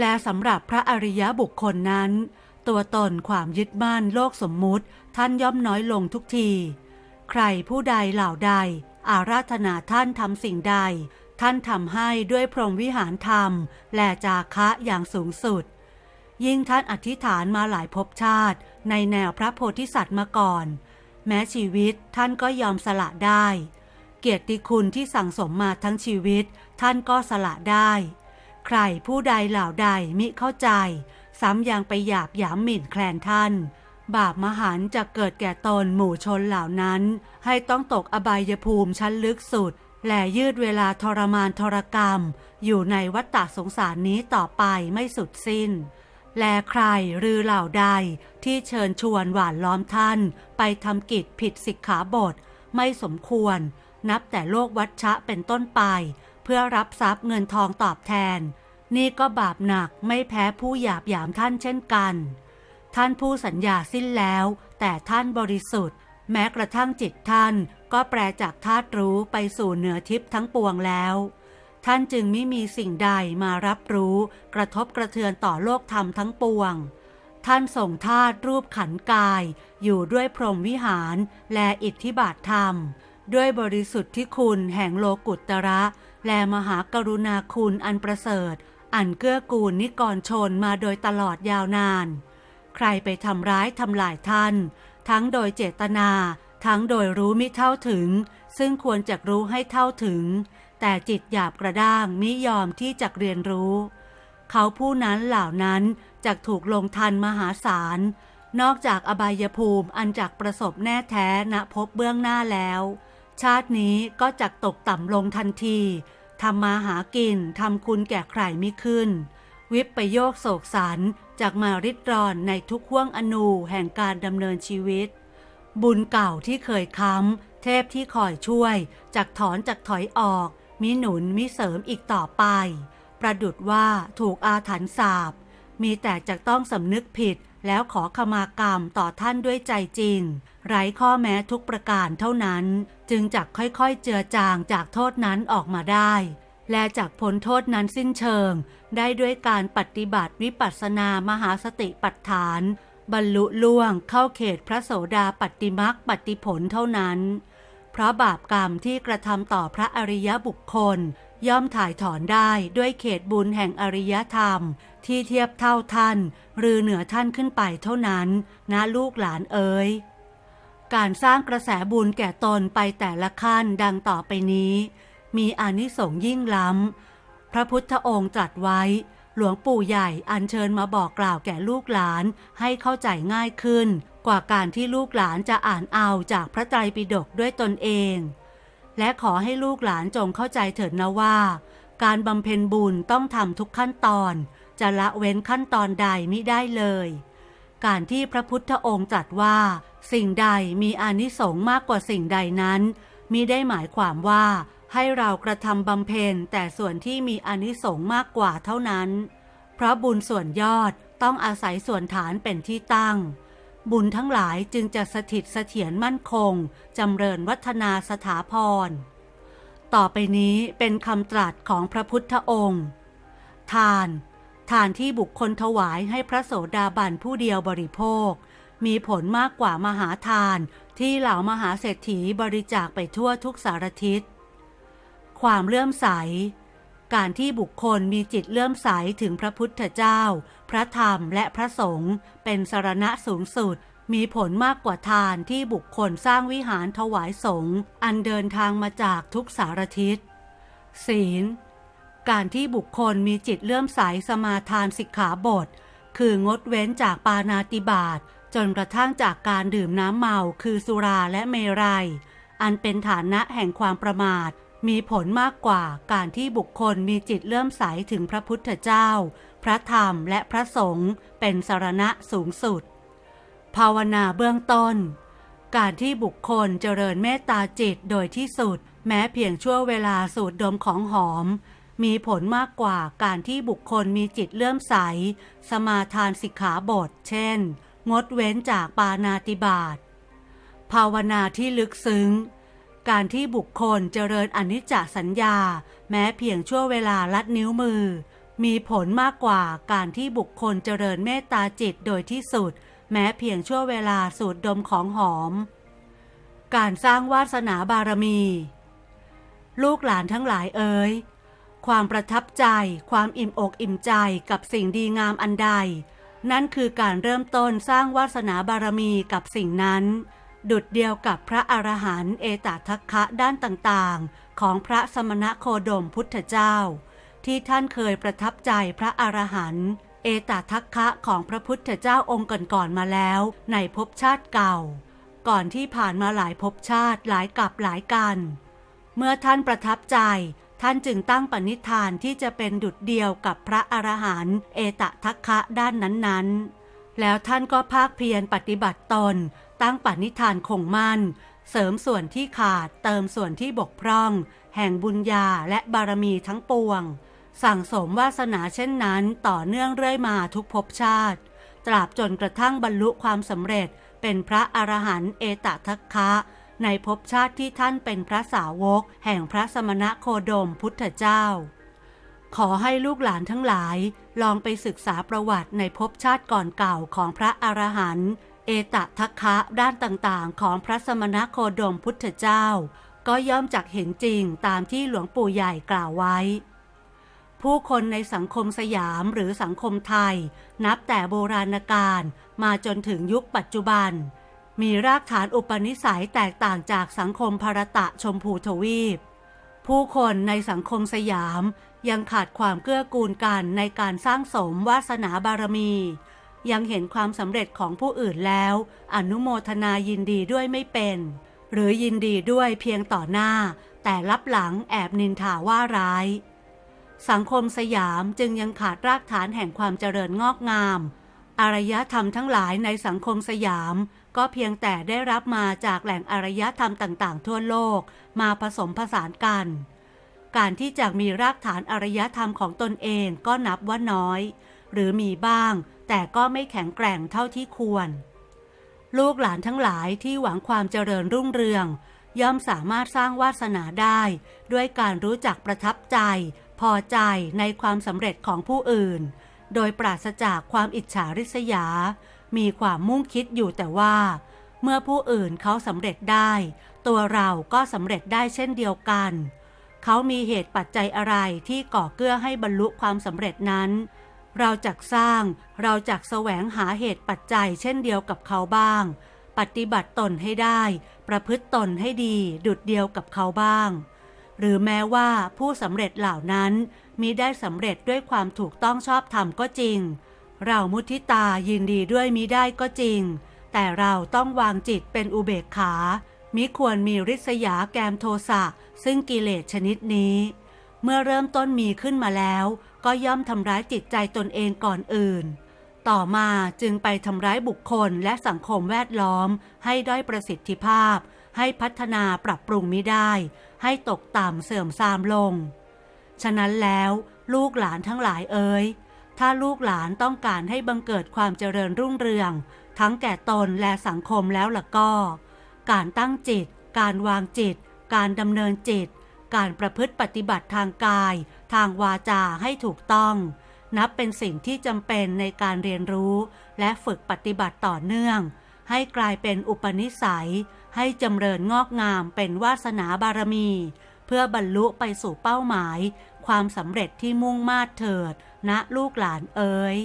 และสำหรับพระอริยบุคคลนั้น ตัวตนความยึดมั่นโลกสมมุติท่านย่อมน้อยลงทุกที ใครผู้ใดเหล่าใด อาราธนาท่านทำสิ่งใด ท่านทำให้ด้วยพรหมวิหารธรรม และจาคะอย่างสูงสุด ยิ่งท่านอธิษฐานมาหลายภพชาติ ในแนวพระโพธิสัตว์มาก่อน แม้ชีวิตท่านก็ยอมสละได้ เกียรติคุณที่สั่งสมมาทั้งชีวิต ท่านก็สละได้ ใครผู้ใดเหล่าใดมิเข้าใจ ซ้ำยังไปหยาบหยามหมิ่นแคลนท่าน บาปมหันจะเกิดแก่ตนหมู่ชนเหล่านั้น ให้ต้องตกอบายภูมิชั้นลึกสุด และยืดเวลาทรมานทรกรรม อยู่ในวัฏฏะสงสารนี้ต่อไปไม่สุดสิ้น และใครหรือเหล่าใดที่เชิญชวนหวานล้อมท่าน ไปทำกิจผิดสิกขาบท ไม่สมควร นับแต่โลกวัชชะเป็นต้นไป เพื่อรับทรัพย์เงินทองตอบแทน นี่ก็บาปหนักไม่แพ้ผู้หยาบหยามท่านเช่นกัน ท่านผู้สัญญาสิ้นแล้ว แต่ท่านบริสุทธิ์ แม้กระทั่งจิตท่านก็แปลจากธาตุรู้ไปสู่เหนือทิพย์ทั้งปวงแล้ว ท่านจึงไม่มีสิ่งใดมารับรู้ กระทบกระเทือนต่อโลกธรรมทั้งปวง ท่านส่งธาตุรูปขันธ์กาย อยู่ด้วยพรหมวิหารและอิทธิบาทธรรม ด้วยบริสุทธิ์ที่คุณแห่งโลกุตระ และมหากรุณาคุณอันประเสริฐ อันเกื้อกูลนิกรชนมาโดยตลอดยาวนาน ใครไปทำร้ายทำลายท่าน ทั้งโดยเจตนา ทั้งโดยรู้มิเท่าถึง ซึ่งควรจะรู้ให้เท่าถึง แต่จิตหยาบกระด้างมิยอมที่จะเรียนรู้ เขาผู้นั้นเหล่านั้นจะถูกลงทันมหาศาลนอกจากอบายภูมิอันจักประสบแน่แท้ณพบเบื้องหน้าแล้ว ชาตินี้ก็จักตกต่ำลงทันทีทำมาหากินทำคุณแก่ใครไม่ขึ้น วิปไปโยคโศกสันจากมาริดรอนในทุกห่วงอนูแห่งการดำเนินชีวิต บุญเก่าที่เคยค้ำเทพที่คอยช่วยจากถอนจากถอยออก มิหนุนมิเสริมอีกต่อไป ประดุดว่าถูกอาถรรพ์สาบ มีแต่จะต้องสำนึกผิด แล้วขอขมากรรมต่อท่านด้วยใจจริง ไร้ข้อแม้ทุกประการเท่านั้น จึงจักค่อยๆเจือจางจากโทษนั้นออกมาได้ และจากพ้นโทษนั้นสิ้นเชิง ได้ด้วยการปฏิบัติวิปัสสนามหาสติปัฏฐาน บรรลุล่วงเข้าเขตพระโสดาปัตติมักปฏิผลเท่านั้น เพราะบาปกรรมที่กระทำต่อพระอริยบุคคล ย่อมถ่ายถอนได้ด้วยเขตบุญแห่งอริยธรรม ที่เทียบเท่าท่าน หรือเหนือท่านขึ้นไปเท่านั้น นะลูกหลานเอ๋ยการสร้างกระแสบุญแก่ตนไปแต่ละขั้นดังต่อไปนี้ มีอนิสงส์ยิ่งล้ำ พระพุทธองค์ตรัสไว้ หลวงปู่ใหญ่อัญเชิญมาบอกกล่าวแก่ลูกหลานให้เข้าใจง่ายขึ้น กว่าการที่ลูกหลานจะอ่านเอาจากพระไตรปิฎกด้วยตนเอง และขอให้ลูกหลานจงเข้าใจเถิดนะว่า การบำเพ็ญบุญต้องทำทุกขั้นตอน จะละเว้นขั้นตอนใดมิได้เลย การที่พระพุทธองค์ตรัสว่า สิ่งใดมีอานิสงส์มากกว่าสิ่งใดนั้นมิได้หมายความว่าให้เรากระทำบำเพ็ญแต่ส่วนที่มีอนิสงส์มากกว่าเท่านั้น เพราะบุญส่วนยอดต้องอาศัยส่วนฐานเป็นที่ตั้ง บุญทั้งหลายจึงจะสถิตเสถียรมั่นคง จำเริญวัฒนาสถาพร ต่อไปนี้เป็นคำตรัสของพระพุทธองค์ ทาน ทานที่บุคคลถวายให้พระโสดาบันผู้เดียวบริโภค มีผลมากกว่ามหาทานที่เหล่ามหาเศรษฐีบริจาคไปทั่วทุกสารทิศ ความเลื่อมใส การที่บุคคลมีจิตเลื่อมใสถึงพระพุทธเจ้า พระธรรมและพระสงฆ์เป็นสารณะสูงสุด มีผลมากกว่าทานที่บุคคลสร้างวิหารถวายสงฆ์อันเดินทางมาจากทุกสารทิศ ศีล การที่บุคคลมีจิตเลื่อมใสสมาทานสิกขาบท คืองดเว้นจากปานาติบาตจนกระทั่งจากการดื่มน้ำเมาคือสุราและเมรัย อันเป็นฐานะแห่งความประมาท มีผลมากกว่าการที่บุคคลมีจิตเลื่อมใสถึงพระพุทธเจ้า พระธรรมและพระสงฆ์เป็นสารณะสูงสุด ภาวนาเบื้องต้น การที่บุคคลเจริญเมตตาจิตโดยที่สุด แม้เพียงชั่วเวลาสูดดมของหอม มีผลมากกว่าการที่บุคคลมีจิตเลื่อมใส สมาทานสิกขาบท เช่น งดเว้นจากปานาติบาตภาวนาที่ลึกซึ้ง การที่บุคคลเจริญอนิจจสัญญา แม้เพียงชั่วเวลาลัดนิ้วมือ มีผลมากกว่าการที่บุคคลเจริญเมตตาจิตโดยที่สุด แม้เพียงชั่วเวลาสูดดมของหอม การสร้างวาสนาบารมี ลูกหลานทั้งหลายเอ๋ยความประทับใจ ความอิ่มอกอิ่มใจกับสิ่งดีงามอันใด นั่นคือการเริ่มต้นสร้างวาสนาบารมีกับสิ่งนั้น ดุดเดียวกับพระอรหันต์เอตทัคคะด้านต่างๆ ของพระสมณโคดมพุทธเจ้า ที่ท่านเคยประทับใจพระอรหันต์เอตทัคคะของพระพุทธเจ้าองค์ก่อนๆมาแล้ว ในภพชาติเก่า ก่อนที่ผ่านมาหลายภพชาติหลายกับหลายกัน เมื่อท่านประทับใจท่านจึงตั้งปณิธานที่จะเป็นดุจเดียวกับพระอรหันต์เอตทัคคะด้านนั้นๆ แล้วท่านก็ภาคเพียรปฏิบัติตน ตั้งปณิธานคงมั่น เสริมส่วนที่ขาดเติมส่วนที่บกพร่อง แห่งบุญญาและบารมีทั้งปวง สั่งสมวาสนาเช่นนั้นต่อเนื่องเรื่อยมาทุกภพชาติ ตราบจนกระทั่งบรรลุความสำเร็จ เป็นพระอรหันต์เอตทัคคะในภพชาติที่ท่านเป็นพระสาวก แห่งพระสมณะโคดมพุทธเจ้า ขอให้ลูกหลานทั้งหลาย ลองไปศึกษาประวัติในภพชาติก่อนเก่าของพระอรหันต์เอตทัคคะด้านต่างๆ ของพระสมณโคดมพุทธเจ้า ก็ย่อมจักเห็นจริงตามที่หลวงปู่ใหญ่กล่าวไว้ ผู้คนในสังคมสยามหรือสังคมไทย นับแต่โบราณกาลมาจนถึงยุคปัจจุบัน มีรากฐานอุปนิสัยแตกต่างจากสังคมภารตะชมพูทวีป ผู้คนในสังคมสยาม ยังขาดความเกื้อกูลกันในการสร้างสมวาสนาบารมี ยังเห็นความสำเร็จของผู้อื่นแล้ว อนุโมทนายินดีด้วยไม่เป็น หรือยินดีด้วยเพียงต่อหน้า แต่ลับหลังแอบนินทาว่าร้าย สังคมสยามจึงยังขาดรากฐานแห่งความเจริญงอกงาม อารยธรรมทั้งหลายในสังคมสยามก็เพียงแต่ได้รับมาจากแหล่งอารยธรรมต่าง ๆ ทั่วโลกมาผสมผสานกัน การที่จะมีรากฐานอารยธรรมของตนเองก็นับว่าน้อย หรือมีบ้าง แต่ก็ไม่แข็งแกร่งเท่าที่ควร ลูกหลานทั้งหลายที่หวังความเจริญรุ่งเรือง ย่อมสามารถสร้างวาสนาได้ ด้วยการรู้จักประทับใจ พอใจในความสำเร็จของผู้อื่น โดยปราศจากความอิจฉาริษยา มีความมุ่งคิดอยู่แต่ว่า เมื่อผู้อื่นเขาสำเร็จได้ ตัวเราก็สำเร็จได้เช่นเดียวกัน เขามีเหตุปัจจัยอะไรที่ก่อเกื้อให้บรรลุความสำเร็จนั้น เราจักสร้างเราจักแสวงหาเหตุปัจจัยเช่นเดียวกับเขาบ้าง ปฏิบัติตนให้ได้ ประพฤติตนให้ดีดุดเดียวกับเขาบ้าง หรือแม้ว่าผู้สำเร็จเหล่านั้นมิได้สำเร็จด้วยความถูกต้องชอบธรรมก็จริง เรามุทิตายินดีด้วยมิได้ก็จริง แต่เราต้องวางจิตเป็นอุเบกขา มิควรมีริษยาแกมโทสะซึ่งกิเลสชนิดนี้ เมื่อเริ่มต้นมีขึ้นมาแล้ว ก็ย่อมทำร้ายจิตใจตนเองก่อนอื่น ต่อมาจึงไปทำร้ายบุคคลและสังคมแวดล้อม ให้ด้อยประสิทธิภาพ ให้พัฒนาปรับปรุงไม่ได้ ให้ตกต่ำเสื่อมทรามลง ฉะนั้นแล้วลูกหลานทั้งหลายเอ๋ยถ้าลูกหลานต้องการให้บังเกิดความเจริญรุ่งเรือง ทั้งแก่ตนและสังคมแล้วล่ะก็ การตั้งจิต การวางจิต การดำเนินจิต การประพฤติปฏิบัติทางกาย ทางวาจาให้ถูกต้อง นับเป็นสิ่งที่จำเป็นในการเรียนรู้ และฝึกปฏิบัติต่อเนื่อง ให้กลายเป็นอุปนิสัย ให้จำเริญงอกงามเป็นวาสนาบารมี เพื่อบรรลุไปสู่เป้าหมาย ความสำเร็จที่มุ่งมาดเถิดณนะลูกหลานเอ๋ย